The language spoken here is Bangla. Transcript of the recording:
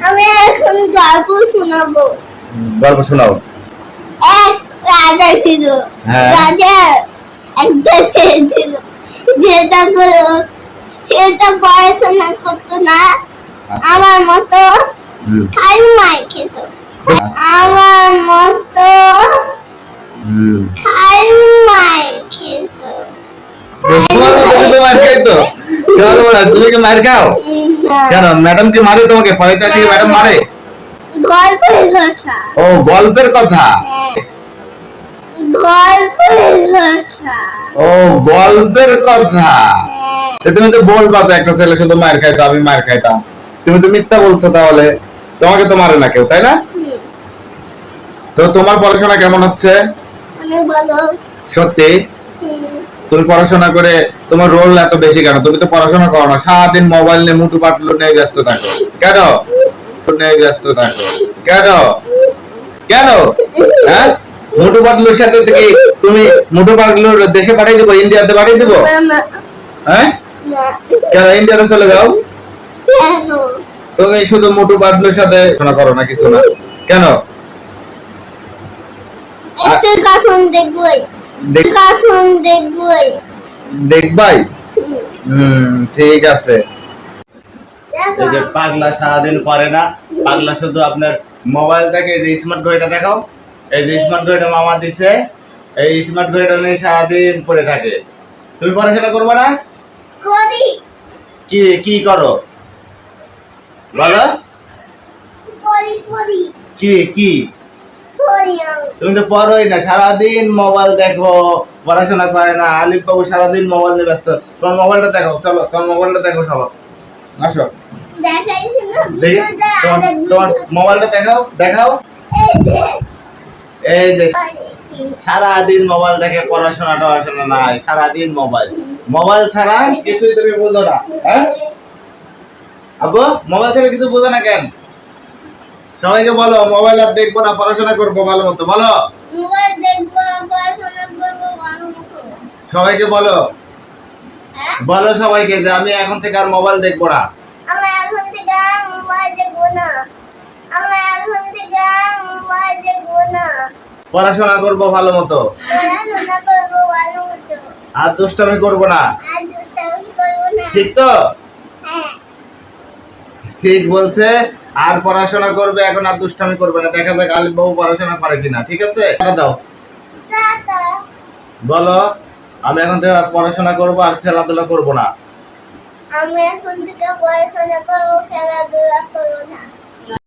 আমি এখন গল্প শোনাবো। গল্প শোনাও। এক রাজা ছিল। হ্যাঁ। রাজার একটা ছেলে ছিল। যেটা করে সেটা পড়াশোনা করতো না। আমার মতো খালি মাই খেত। হ্যাঁ। আমার মতো। খালি মাই খেত। তোমার মতো মার খাই তো বড়া, তুমি কি মার খাও? কেন? ম্যাডাম কি মারে তোমাকে? পড়াইতে আসলে ম্যাডাম মারে? গল্পের ভাষা। ও গল্পের কথা? হ্যাঁ। গল্পের ভাষা। ও গল্পের কথা? হ্যাঁ। তুমি তো বলবা তো একটা ছেলে শুধু মার খাইতো আমি মার খাইতাম। তুমি তো মিথ্যা বলছো তাহলে। তোমাকে তো মারে না কেউ তাই না? তো তোমার পড়াশোনা কেমন হচ্ছে? সত্যি? তুমি পড়াশোনা করে তোমার রোল এত বেশি কেন? তুমি তো পড়াশোনা করো না। সারাদিন মোবাইল নিয়ে মুঠু পাটলো নিয়ে ব্যস্ত থাকো। কেন? নিয়ে ব্যস্ত থাকো। কেন? কেন? হ্যাঁ? মুঠু পাটলুর সাথে তুমি মুঠু পাটলুর দেশে পাঠিয়ে দেবো? ইন্ডিয়াতে পাঠিয়ে হ্যাঁ? কেন ইন্ডিয়াতে চলে যাও? তুমি শুধু মুঠু পাটলুর সাথে পড়াশোনা করো না, কিছু না। কেন? দেখবই। দেখবাই? হুম, হুম ঠিক আছে। এই যে পাগলা সারাদিন করে না পাগলা শুধু আপনার মোবাইল এই যে স্মার্ট ঘড়িটা দেখাও। এই যে স্মার্ট ঘড়িটা মামা দিছে এই স্মার্ট ঘড়িটা নিয়ে সারাদিন পড়ে থাকে। তুমি পড়াশোনা করবে না? করি। কি কি করো? বলো। করি করি। কি কি? করি তুমি তো পড়োই না, সারাদিন মোবাইল দেখো, পড়াশোনা করে না, আলিফ বাবু সারাদিন মোবাইল নিয়ে ব্যস্ত। তোমার মোবাইলটা দেখো চলো, তোমার মোবাইলটা দেখো সবাই আসো। তোমার। মোবাইলটা দেখাও দেখাও। এই যে। সারাদিন মোবাইল দেখে পড়াশোনা টড়াশোনা নাই, সারাদিন মোবাইল মোবাইল ছাড়া কিছুই তুমি বোঝো না হ্যাঁ? আবু মোবাইল ছাড়া কিছু বোঝো না কেন? সবাইকে বলো মোবাইল আর দেখব না পড়াশোনা করব ভালো মতো। বলো। সবাইকে বলো। হ্যাঁ? বলো সবাইকে যে আমি এখন থেকে আর মোবাইল দেখব না। পড়াশোনা করব ভালো মতো। আর দুষ্টামি করব না। ঠিক তো? ঠিক বলছে, আর পড়াশোনা করবে, এখন আর দুষ্টামি করবে না। দেখা যাক আলিফ বাবু পড়াশোনা করে কিনা, ঠিক আছে? দাও। বলো, আমি এখন থেকে পড়াশোনা করব, আর খেলাধুলা করব না। আমি এখন থেকে পড়াশোনা করব, খেলাধুলা করব না।